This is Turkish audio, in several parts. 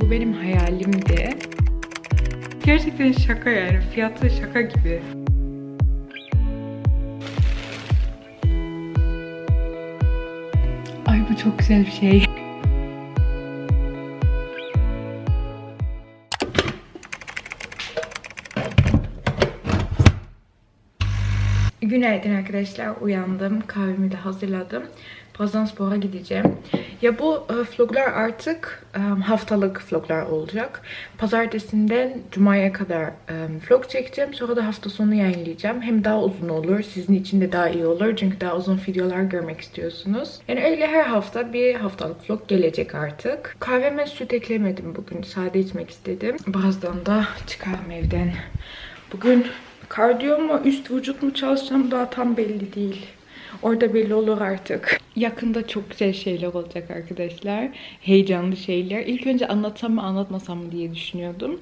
Bu benim hayalimdi. Gerçekten şaka yani. Fiyatı şaka gibi. Ay bu çok güzel bir şey. Günaydın arkadaşlar. Uyandım. Kahvemi de hazırladım. Birazdan spora gideceğim. Ya bu e, vloglar artık e, haftalık vloglar olacak. Pazartesinden Cuma'ya kadar e, vlog çekeceğim. Sonra da hafta sonu yayınlayacağım. Hem daha uzun olur. Sizin için de daha iyi olur. Çünkü daha uzun videolar görmek istiyorsunuz. Yani öyle her hafta bir haftalık vlog gelecek artık. Kahveme süt eklemedim bugün. Sade içmek istedim. Birazdan da çıkarım evden. Bugün kardiyo mu üst vücut mu çalışacağım daha tam belli değil. Orada belli olur artık. Yakında çok güzel şeyler olacak arkadaşlar. Heyecanlı şeyler. İlk önce anlatsam mı anlatmasam mı diye düşünüyordum.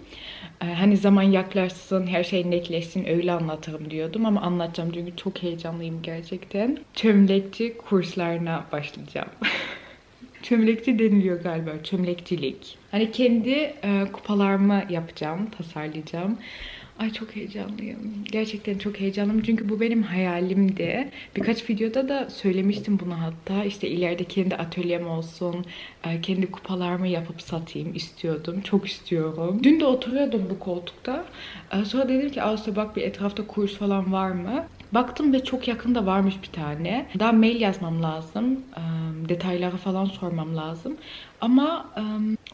Ee, hani zaman yaklaşsın, her şey netleşsin öyle anlatırım diyordum ama anlatacağım çünkü çok heyecanlıyım gerçekten. Çömlekçi kurslarına başlayacağım. Çömlekçi deniliyor galiba. Çömlekçilik. Hani kendi e, kupalarımı yapacağım, tasarlayacağım. Ay çok heyecanlıyım. Gerçekten çok heyecanlıyım çünkü bu benim hayalimdi. Birkaç videoda da söylemiştim bunu hatta. İşte ileride kendi atölyem olsun, e, kendi kupalarımı yapıp satayım istiyordum. Çok istiyorum. Dün de oturuyordum bu koltukta. E, Sonra dedim ki Ağustos bak bir etrafta kurs falan var mı? Baktım ve çok yakında varmış bir tane. Daha mail yazmam lazım. E, Detayları falan sormam lazım. Ama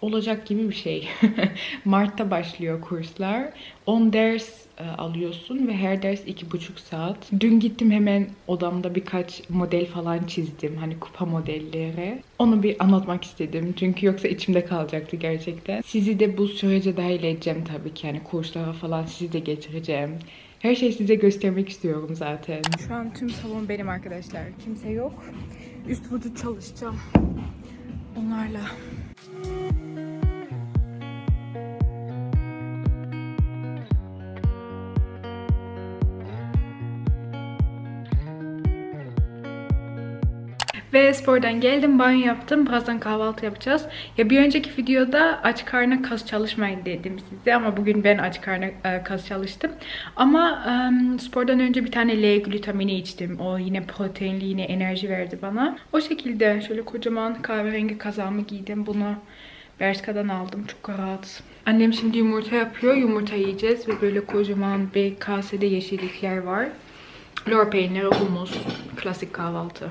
olacak gibi bir şey. Mart'ta başlıyor kurslar. 10 ders e, alıyorsun ve her ders iki buçuk saat. Dün gittim hemen odamda birkaç model falan çizdim. Hani kupa modelleri. Onu bir anlatmak istedim. Çünkü yoksa içimde kalacaktı gerçekten. Sizi de bu sürece dahil edeceğim tabii ki. Yani kurslara falan sizi de getireceğim. Her şeyi size göstermek istiyorum zaten. Şu an tüm salon benim arkadaşlar. Kimse yok. Üst vücut çalışacağım. Onlarla. Ve spordan geldim, banyo yaptım. Birazdan kahvaltı yapacağız. Ya bir önceki videoda aç karnına kas çalışmayın dedim size ama bugün ben aç karnına e, kas çalıştım. Ama e, spordan önce bir tane L glutamini içtim. O yine proteinli, yine enerji verdi bana. O şekilde şöyle kocaman kahverengi kazağımı giydim. Bunu Bershka'dan aldım. Çok rahat. Annem şimdi yumurta yapıyor. Yumurta yiyeceğiz ve böyle kocaman bir kasede yeşillikler var. Lor peyniri, humus, klasik kahvaltı.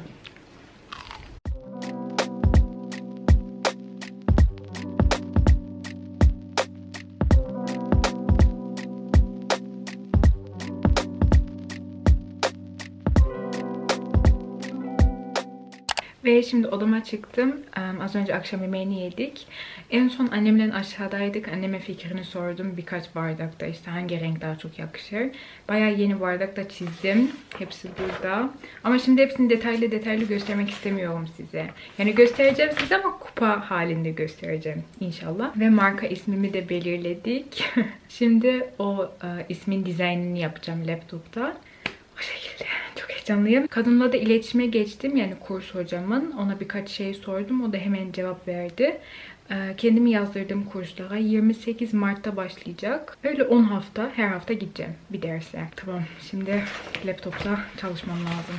Ve şimdi odama çıktım. Az önce akşam yemeğini yedik. En son annemle aşağıdaydık. Anneme fikrini sordum. Birkaç bardakta işte hangi renk daha çok yakışır. Bayağı yeni bardakta çizdim. Hepsi burada. Ama şimdi hepsini detaylı detaylı göstermek istemiyorum size. Yani göstereceğim size ama kupa halinde göstereceğim inşallah. Ve marka ismimi de belirledik. şimdi o e, ismin dizaynını yapacağım laptopta. O şekilde. Heyecanlıyım. Kadınla da iletişime geçtim. Yani kurs hocamın. Ona birkaç şey sordum. O da hemen cevap verdi. Ee, Kendimi yazdırdığım kurslara 28 Mart'ta başlayacak. Öyle 10 hafta her hafta gideceğim bir derse. Tamam şimdi laptopta çalışmam lazım.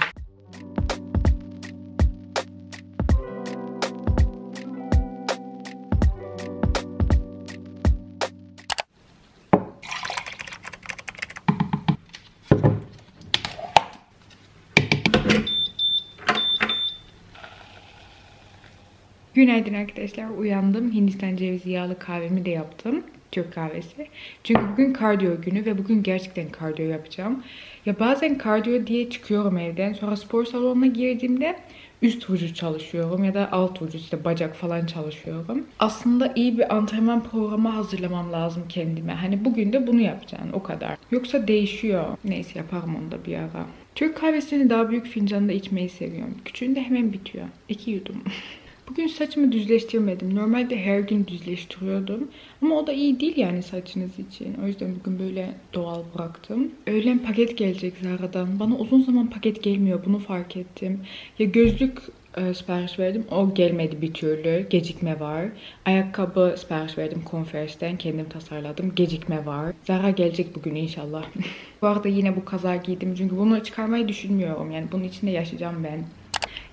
Günaydın arkadaşlar. Uyandım. Hindistan cevizi yağlı kahvemi de yaptım. Türk kahvesi. Çünkü bugün kardiyo günü ve bugün gerçekten kardiyo yapacağım. Ya bazen kardiyo diye çıkıyorum evden. Sonra spor salonuna girdiğimde üst vücut çalışıyorum ya da alt vücut işte bacak falan çalışıyorum. Aslında iyi bir antrenman programı hazırlamam lazım kendime. Hani bugün de bunu yapacaksın o kadar. Yoksa değişiyor. Neyse yaparım onu da bir ara. Türk kahvesini daha büyük fincanda içmeyi seviyorum. Küçüğünde hemen bitiyor. İki yudum. Bugün saçımı düzleştirmedim. Normalde her gün düzleştiriyordum. Ama o da iyi değil yani saçınız için. O yüzden bugün böyle doğal bıraktım. Öğlen paket gelecek Zara'dan. Bana uzun zaman paket gelmiyor. Bunu fark ettim. Ya gözlük e, sipariş verdim. O gelmedi bir türlü. Gecikme var. Ayakkabı sipariş verdim Converse'den. Kendim tasarladım. Gecikme var. Zara gelecek bugün inşallah. bu arada yine bu kaza giydim. Çünkü bunu çıkarmayı düşünmüyorum. Yani bunun içinde yaşayacağım ben.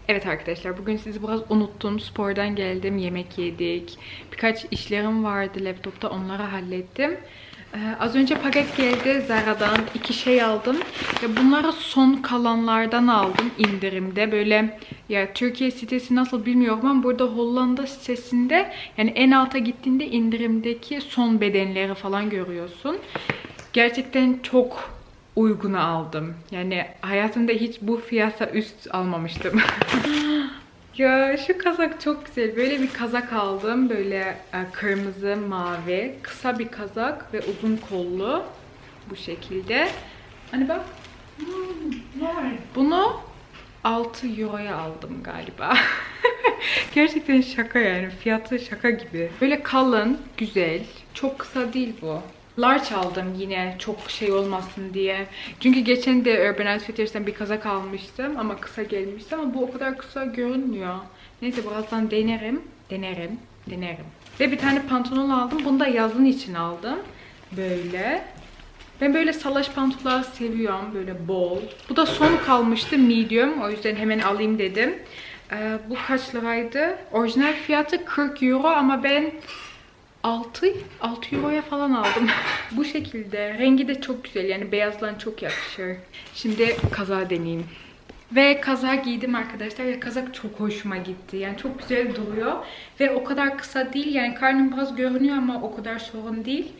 Evet arkadaşlar bugün sizi biraz unuttum. Spordan geldim, yemek yedik. Birkaç işlerim vardı laptopta onları hallettim. Ee, az önce paket geldi Zara'dan. iki şey aldım. Ya bunları son kalanlardan aldım indirimde. Böyle ya Türkiye sitesi nasıl bilmiyorum ama burada Hollanda sitesinde yani en alta gittiğinde indirimdeki son bedenleri falan görüyorsun. Gerçekten çok uyguna aldım. Yani hayatımda hiç bu fiyata üst almamıştım. ya şu kazak çok güzel. Böyle bir kazak aldım. Böyle e, kırmızı, mavi, kısa bir kazak ve uzun kollu. Bu şekilde. Hani bak. Bunu 6 euroya aldım galiba. Gerçekten şaka yani. Fiyatı şaka gibi. Böyle kalın, güzel. Çok kısa değil bu. Large aldım yine çok şey olmasın diye. Çünkü geçen de Urban Outfitters'ten bir kazak almıştım ama kısa gelmişti ama bu o kadar kısa görünmüyor. Neyse birazdan denerim. Denerim. Denerim. Ve bir tane pantolon aldım. Bunu da yazın için aldım. Böyle. Ben böyle salaş pantolonlar seviyorum. Böyle bol. Bu da son kalmıştı medium. O yüzden hemen alayım dedim. Ee, bu kaç liraydı? Orijinal fiyatı 40 euro ama ben 6 6 euroya falan aldım. Bu şekilde. Rengi de çok güzel. Yani beyazlan çok yakışır. Şimdi kaza deneyeyim. Ve kaza giydim arkadaşlar. Ya kazak çok hoşuma gitti. Yani çok güzel duruyor. Ve o kadar kısa değil. Yani karnım biraz görünüyor ama o kadar sorun değil.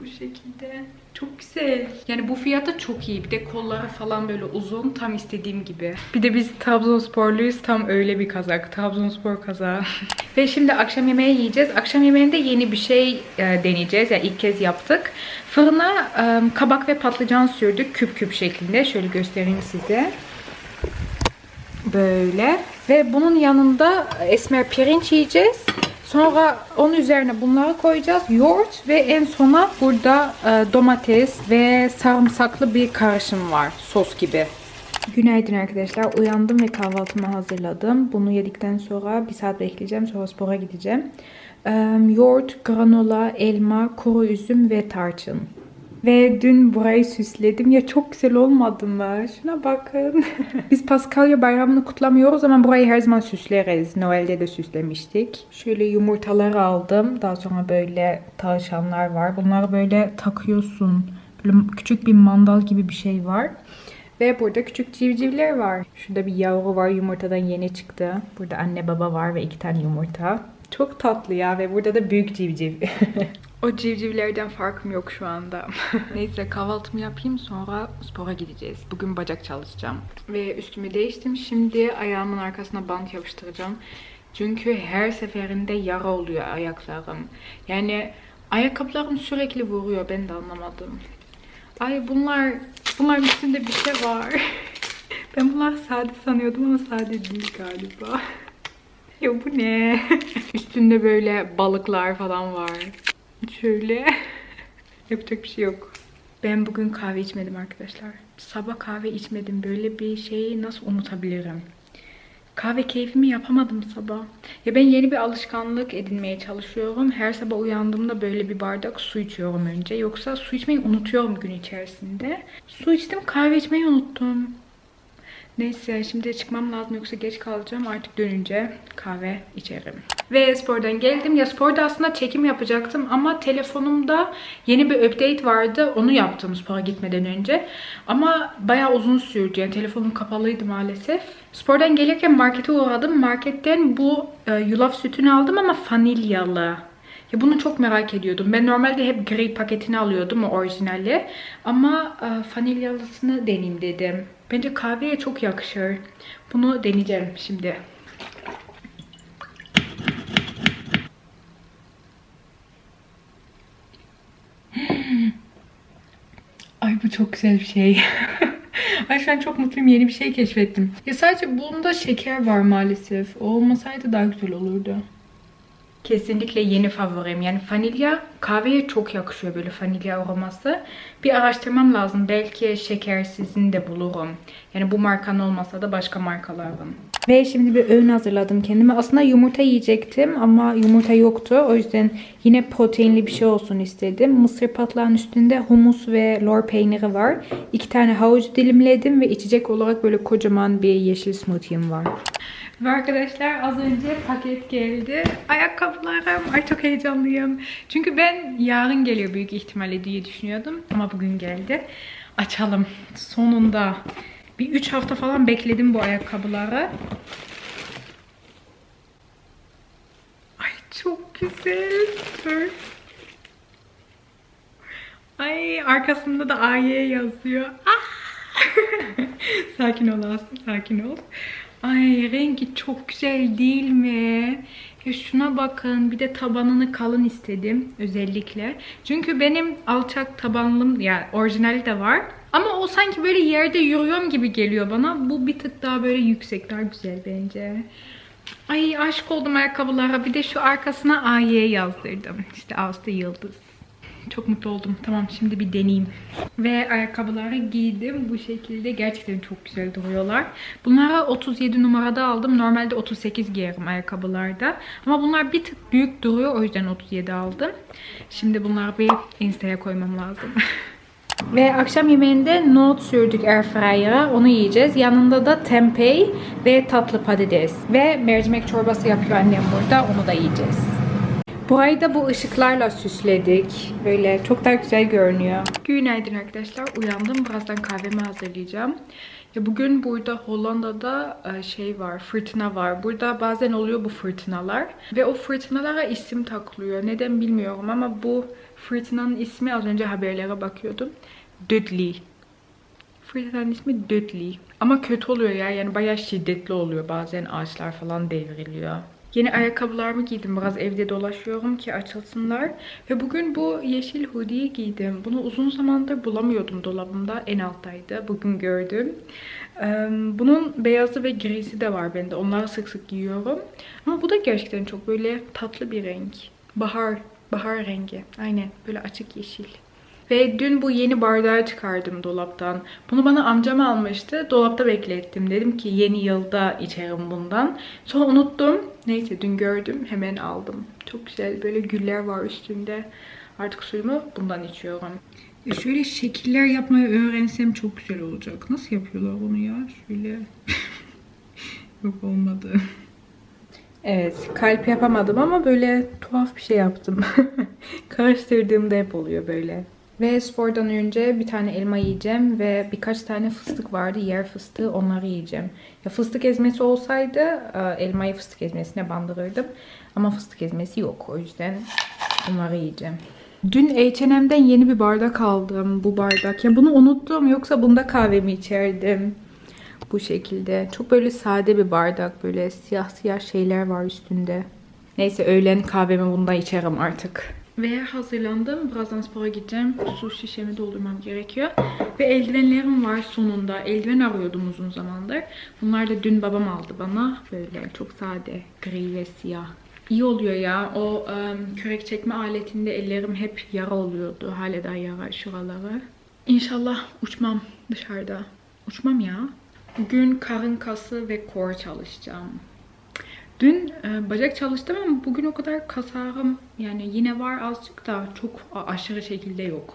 Bu şekilde. Çok güzel. Yani bu fiyata çok iyi. Bir de kolları falan böyle uzun. Tam istediğim gibi. Bir de biz Trabzonsporluyuz. Tam öyle bir kazak. Trabzonspor kazağı. Ve şimdi akşam yemeği yiyeceğiz. Akşam yemeğinde yeni bir şey e, deneyeceğiz. Yani ilk kez yaptık. Fırına e, kabak ve patlıcan sürdük. Küp küp şeklinde. Şöyle göstereyim size. Böyle. Ve bunun yanında esmer pirinç yiyeceğiz. Sonra onun üzerine bunları koyacağız. Yoğurt ve en sona burada e, domates ve sarımsaklı bir karışım var. Sos gibi. Günaydın arkadaşlar. Uyandım ve kahvaltımı hazırladım. Bunu yedikten sonra bir saat bekleyeceğim. Sonra spora gideceğim. E, yoğurt, granola, elma, kuru üzüm ve tarçın. Ve dün burayı süsledim. Ya çok güzel olmadı mı? Şuna bakın. Biz Paskalya bayramını kutlamıyoruz ama burayı her zaman süsleriz. Noel'de de süslemiştik. Şöyle yumurtalar aldım. Daha sonra böyle tavşanlar var. Bunları böyle takıyorsun. Böyle küçük bir mandal gibi bir şey var. Ve burada küçük civcivler var. Şurada bir yavru var yumurtadan yeni çıktı. Burada anne baba var ve iki tane yumurta. Çok tatlı ya ve burada da büyük civciv. o civcivlerden farkım yok şu anda. Neyse kahvaltımı yapayım sonra spora gideceğiz. Bugün bacak çalışacağım. Ve üstümü değiştim. Şimdi ayağımın arkasına bant yapıştıracağım. Çünkü her seferinde yara oluyor ayaklarım. Yani ayakkabılarım sürekli vuruyor. Ben de anlamadım. Ay bunlar, bunların üstünde bir şey var. ben bunlar sade sanıyordum ama sade değil galiba. Ya bu ne? Üstünde böyle balıklar falan var. Şöyle. Yapacak bir şey yok. Ben bugün kahve içmedim arkadaşlar. Sabah kahve içmedim. Böyle bir şeyi nasıl unutabilirim? Kahve keyfimi yapamadım sabah. Ya ben yeni bir alışkanlık edinmeye çalışıyorum. Her sabah uyandığımda böyle bir bardak su içiyorum önce. Yoksa su içmeyi unutuyorum gün içerisinde. Su içtim kahve içmeyi unuttum. Neyse şimdi çıkmam lazım yoksa geç kalacağım. Artık dönünce kahve içerim. Ve spordan geldim. Ya sporda aslında çekim yapacaktım ama telefonumda yeni bir update vardı. Onu yaptım spora gitmeden önce. Ama bayağı uzun sürdü. Yani telefonum kapalıydı maalesef. Spordan gelirken markete uğradım. Marketten bu e, yulaf sütünü aldım ama vanilyalı. Ya bunu çok merak ediyordum. Ben normalde hep gri paketini alıyordum o orijinali. Ama e, vanilyalısını deneyeyim dedim. Bence kahveye çok yakışır. Bunu deneyeceğim şimdi. Ay bu çok güzel bir şey. Ay şu an çok mutluyum. Yeni bir şey keşfettim. Ya sadece bunda şeker var maalesef. O olmasaydı daha güzel olurdu. Kesinlikle yeni favorim. Yani vanilya kahveye çok yakışıyor böyle vanilya aroması. Bir araştırmam lazım. Belki şekersizini de bulurum. Yani bu markanın olmasa da başka markalardan. Ve şimdi bir öğün hazırladım kendime. Aslında yumurta yiyecektim ama yumurta yoktu. O yüzden yine proteinli bir şey olsun istedim. Mısır patlağın üstünde humus ve lor peyniri var. İki tane havuç dilimledim ve içecek olarak böyle kocaman bir yeşil smoothie'm var. Ve arkadaşlar az önce paket geldi. Ayakkabılarım. Ay çok heyecanlıyım. Çünkü ben yarın geliyor büyük ihtimalle diye düşünüyordum. Ama bugün geldi. Açalım. Sonunda. Bir 3 hafta falan bekledim bu ayakkabıları. Ay çok güzel. Dur. Ay arkasında da AY yazıyor. Ah! sakin ol Aslı, sakin ol. Ay rengi çok güzel değil mi? Ya şuna bakın. Bir de tabanını kalın istedim özellikle. Çünkü benim alçak tabanlım ya orijinali de var. Ama o sanki böyle yerde yürüyorum gibi geliyor bana. Bu bir tık daha böyle yüksek, daha güzel bence. Ay aşık oldum ayakkabılara. Bir de şu arkasına AY yazdırdım. İşte Ağustos Yıldız. Çok mutlu oldum. Tamam şimdi bir deneyeyim. Ve ayakkabıları giydim. Bu şekilde gerçekten çok güzel duruyorlar. Bunları 37 numarada aldım. Normalde 38 giyerim ayakkabılarda. Ama bunlar bir tık büyük duruyor. O yüzden 37 aldım. Şimdi bunları bir Insta'ya koymam lazım. Ve akşam yemeğinde nohut sürdük airfryer'a. Onu yiyeceğiz. Yanında da tempeh ve tatlı patates. Ve mercimek çorbası yapıyor annem burada. Onu da yiyeceğiz. Burayı da bu ışıklarla süsledik. Böyle çok daha güzel görünüyor. Günaydın arkadaşlar. Uyandım. Birazdan kahvemi hazırlayacağım. Ya bugün burada Hollanda'da e, şey var, fırtına var. Burada bazen oluyor bu fırtınalar. Ve o fırtınalara isim takılıyor. Neden bilmiyorum ama bu fırtınanın ismi az önce haberlere bakıyordum. Dudley. Fırtınanın ismi Dudley. Ama kötü oluyor ya. Yani bayağı şiddetli oluyor. Bazen ağaçlar falan devriliyor. Yeni ayakkabılarımı giydim. Biraz evde dolaşıyorum ki açılsınlar. Ve bugün bu yeşil hoodie'yi giydim. Bunu uzun zamandır bulamıyordum dolabımda. En alttaydı. Bugün gördüm. Bunun beyazı ve grisi de var bende. Onları sık sık giyiyorum. Ama bu da gerçekten çok böyle tatlı bir renk. Bahar. Bahar rengi. Aynen. Böyle açık yeşil. Ve dün bu yeni bardağı çıkardım dolaptan. Bunu bana amcam almıştı. Dolapta beklettim. Dedim ki yeni yılda içerim bundan. Sonra unuttum. Neyse dün gördüm. Hemen aldım. Çok güzel. Böyle güller var üstünde. Artık suyumu bundan içiyorum. Ya şöyle şekiller yapmayı öğrensem çok güzel olacak. Nasıl yapıyorlar bunu ya? Şöyle. Yok olmadı. Evet, kalp yapamadım ama böyle tuhaf bir şey yaptım. Karıştırdığımda hep oluyor böyle. Ve spordan önce bir tane elma yiyeceğim ve birkaç tane fıstık vardı, yer fıstığı, onları yiyeceğim. Ya fıstık ezmesi olsaydı e, elmayı fıstık ezmesine bandırırdım. Ama fıstık ezmesi yok, o yüzden bunları yiyeceğim. Dün H&M'den yeni bir bardak aldım, bu bardak. Ya bunu unuttum, yoksa bunda kahvemi içerdim. Bu şekilde. Çok böyle sade bir bardak. Böyle siyah siyah şeyler var üstünde. Neyse öğlen kahvemi bunda içerim artık. Ve hazırlandım. Birazdan spora gideceğim. Su şişemi doldurmam gerekiyor. Ve eldivenlerim var sonunda. Eldiven arıyordum uzun zamandır. Bunlar da dün babam aldı bana. Böyle çok sade. Gri ve siyah. İyi oluyor ya. O em, kürek çekme aletinde ellerim hep yara oluyordu. Hala da yara şuraları. İnşallah uçmam dışarıda. Uçmam ya. Bugün karın kası ve core çalışacağım. Dün e, bacak çalıştım ama bugün o kadar kas ağrım yani yine var azıcık da çok aşırı şekilde yok.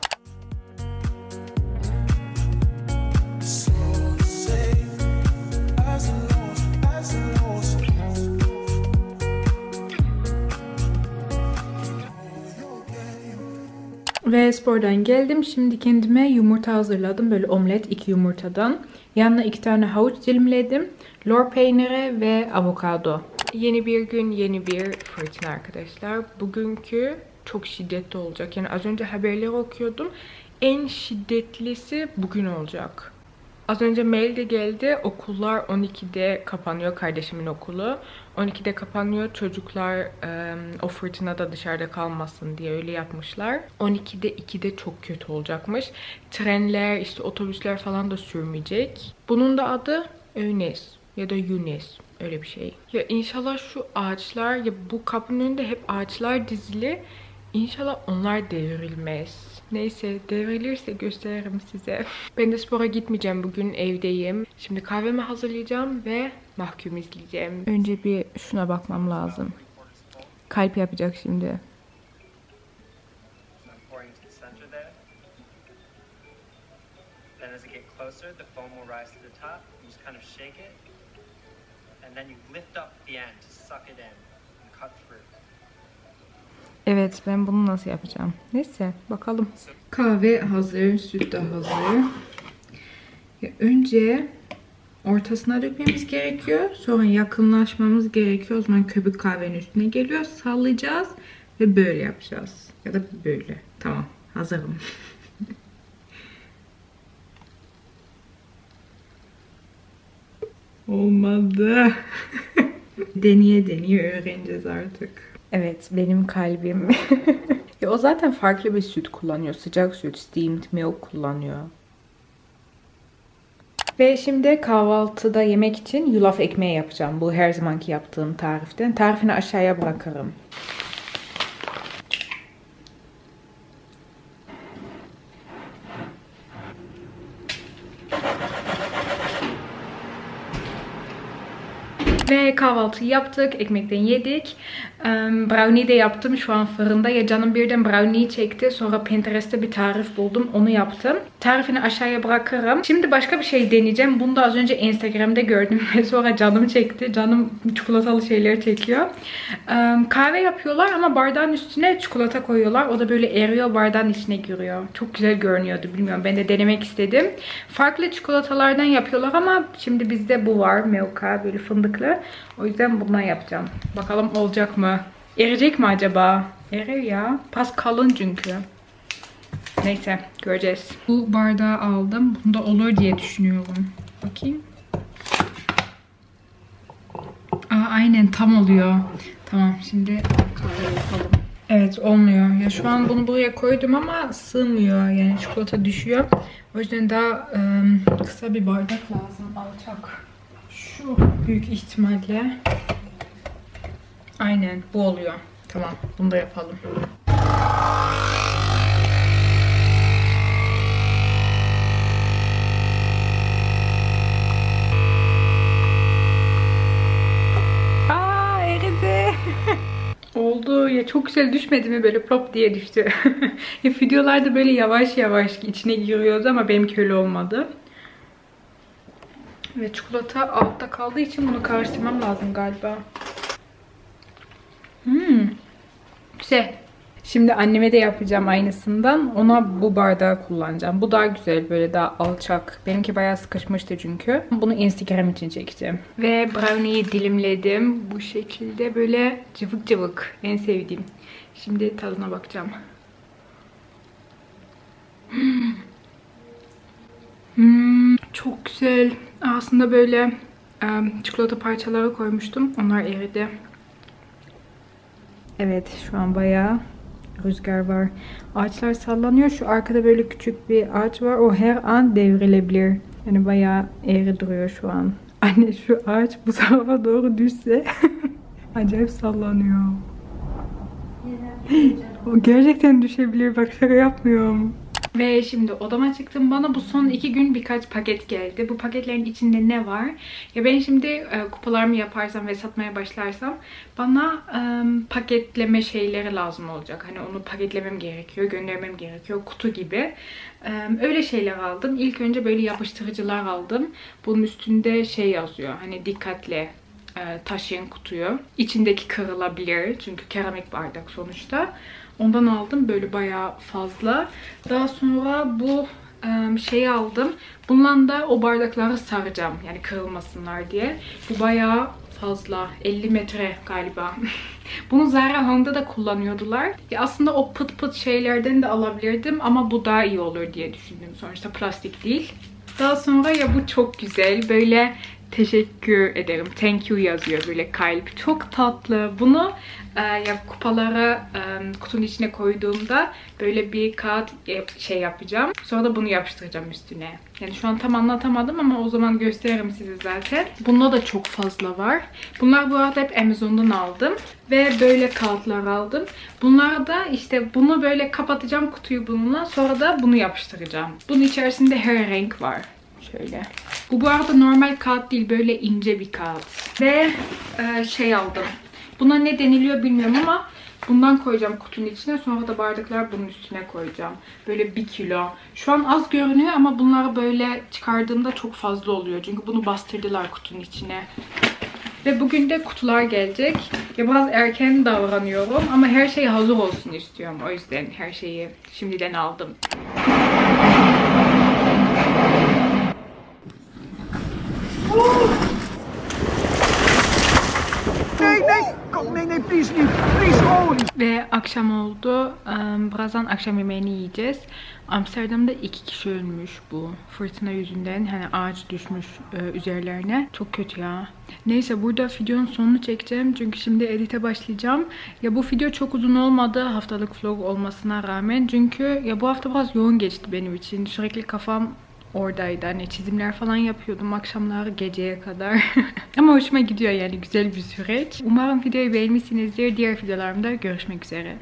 Ve spordan geldim. Şimdi kendime yumurta hazırladım. Böyle omlet iki yumurtadan. Yanına iki tane havuç dilimledim. Lor peyniri ve avokado. Yeni bir gün, yeni bir fırtına arkadaşlar. Bugünkü çok şiddetli olacak. Yani az önce haberleri okuyordum. En şiddetlisi bugün olacak. Az önce mail de geldi. Okullar 12'de kapanıyor. Kardeşimin okulu. 12'de kapanıyor. Çocuklar e, o fırtınada dışarıda kalmasın diye öyle yapmışlar. 12'de 2'de çok kötü olacakmış. Trenler, işte otobüsler falan da sürmeyecek. Bunun da adı Önes ya da Yunes. Öyle bir şey. Ya inşallah şu ağaçlar ya bu kapının önünde hep ağaçlar dizili. İnşallah onlar devrilmez. Neyse devrilirse gösteririm size. Ben de spora gitmeyeceğim bugün evdeyim. Şimdi kahvemi hazırlayacağım ve mahkum izleyeceğim. Önce bir şuna bakmam lazım. Kalp yapacak şimdi. Evet ben bunu nasıl yapacağım? Neyse bakalım. Kahve hazır, süt de hazır. Ya önce ortasına dökmemiz gerekiyor. Sonra yakınlaşmamız gerekiyor. O zaman köpük kahvenin üstüne geliyor. Sallayacağız ve böyle yapacağız. Ya da böyle. Tamam hazırım. Olmadı. deneye deneye öğreneceğiz artık. Evet, benim kalbim. ya o zaten farklı bir süt kullanıyor. Sıcak süt, steamed milk kullanıyor. Ve şimdi kahvaltıda yemek için yulaf ekmeği yapacağım. Bu her zamanki yaptığım tariften. Tarifini aşağıya bırakırım. Ve kahvaltı yaptık, ekmekten yedik. Brownie de yaptım şu an fırında. Ya canım birden brownie çekti. Sonra Pinterest'te bir tarif buldum. Onu yaptım. Tarifini aşağıya bırakırım. Şimdi başka bir şey deneyeceğim. Bunu da az önce Instagram'da gördüm ve sonra canım çekti. Canım çikolatalı şeyleri çekiyor. Kahve yapıyorlar ama bardağın üstüne çikolata koyuyorlar. O da böyle eriyor bardağın içine giriyor. Çok güzel görünüyordu. Bilmiyorum ben de denemek istedim. Farklı çikolatalardan yapıyorlar ama şimdi bizde bu var. Milka böyle fındıklı. O yüzden bundan yapacağım. Bakalım olacak mı? Eriyecek mi acaba? Erir ya. Pas kalın çünkü. Neyse göreceğiz. Bu bardağı aldım. Bunda olur diye düşünüyorum. Bakayım. Aa, aynen tam oluyor. Tamam şimdi kahve yapalım. Evet olmuyor. Ya şu an bunu buraya koydum ama sığmıyor. Yani çikolata düşüyor. O yüzden daha ım, kısa bir bardak lazım. Alçak. Şu büyük ihtimalle. Aynen bu oluyor. Tamam bunu da yapalım. Ya çok güzel düşmedi mi böyle plop diye düştü. ya videolarda böyle yavaş yavaş içine giriyordu ama benimki öyle olmadı. Ve çikolata altta kaldığı için bunu karıştırmam lazım galiba. Hmm. Güzel. Şimdi anneme de yapacağım aynısından. Ona bu bardağı kullanacağım. Bu daha güzel böyle daha alçak. Benimki bayağı sıkışmıştı çünkü. Bunu Instagram için çekeceğim. Ve brownie'yi dilimledim. Bu şekilde böyle cıvık cıvık. En sevdiğim. Şimdi tadına bakacağım. Hmm. Çok güzel. Aslında böyle çikolata parçaları koymuştum. Onlar eridi. Evet şu an bayağı rüzgar var. Ağaçlar sallanıyor. Şu arkada böyle küçük bir ağaç var. O her an devrilebilir. Yani bayağı eğri duruyor şu an. Anne şu ağaç bu tarafa doğru düşse acayip sallanıyor. O gerçekten düşebilir. Bak şaka yapmıyorum. Ve şimdi odama çıktım. Bana bu son iki gün birkaç paket geldi. Bu paketlerin içinde ne var? Ya ben şimdi e, kupalarımı yaparsam ve satmaya başlarsam bana e, paketleme şeyleri lazım olacak. Hani onu paketlemem gerekiyor, göndermem gerekiyor. Kutu gibi. E, öyle şeyler aldım. İlk önce böyle yapıştırıcılar aldım. Bunun üstünde şey yazıyor. Hani dikkatle e, taşıyın kutuyu. İçindeki kırılabilir. Çünkü keramik bardak sonuçta. Ondan aldım böyle bayağı fazla. Daha sonra bu şeyi aldım. Bundan da o bardakları saracağım. Yani kırılmasınlar diye. Bu bayağı fazla. 50 metre galiba. Bunu Zara Home'da da kullanıyordular. Ya aslında o pıt pıt şeylerden de alabilirdim ama bu daha iyi olur diye düşündüm. Sonuçta plastik değil. Daha sonra ya bu çok güzel. Böyle teşekkür ederim. Thank you yazıyor böyle kalp. Çok tatlı. Bunu e, ya kupalara e, kutunun içine koyduğumda böyle bir kağıt e, şey yapacağım. Sonra da bunu yapıştıracağım üstüne. Yani şu an tam anlatamadım ama o zaman gösteririm size zaten. Bunda da çok fazla var. Bunlar bu arada hep Amazon'dan aldım. Ve böyle kağıtlar aldım. Bunlar da işte bunu böyle kapatacağım kutuyu bununla. Sonra da bunu yapıştıracağım. Bunun içerisinde her renk var. Şöyle. Bu bu arada normal kağıt değil. Böyle ince bir kağıt. Ve e, şey aldım. Buna ne deniliyor bilmiyorum ama bundan koyacağım kutunun içine. Sonra da bardaklar bunun üstüne koyacağım. Böyle bir kilo. Şu an az görünüyor ama bunları böyle çıkardığımda çok fazla oluyor. Çünkü bunu bastırdılar kutunun içine. Ve bugün de kutular gelecek. Ya biraz erken davranıyorum ama her şey hazır olsun istiyorum. O yüzden her şeyi şimdiden aldım. Ve akşam oldu. Birazdan akşam yemeğini yiyeceğiz. Amsterdam'da iki kişi ölmüş bu fırtına yüzünden. Hani ağaç düşmüş e, üzerlerine. Çok kötü ya. Neyse burada videonun sonunu çekeceğim. Çünkü şimdi edite başlayacağım. Ya bu video çok uzun olmadı haftalık vlog olmasına rağmen. Çünkü ya bu hafta biraz yoğun geçti benim için. Sürekli kafam oradaydı. Hani çizimler falan yapıyordum akşamlar geceye kadar. Ama hoşuma gidiyor yani güzel bir süreç. Umarım videoyu beğenmişsinizdir. Diğer videolarımda görüşmek üzere.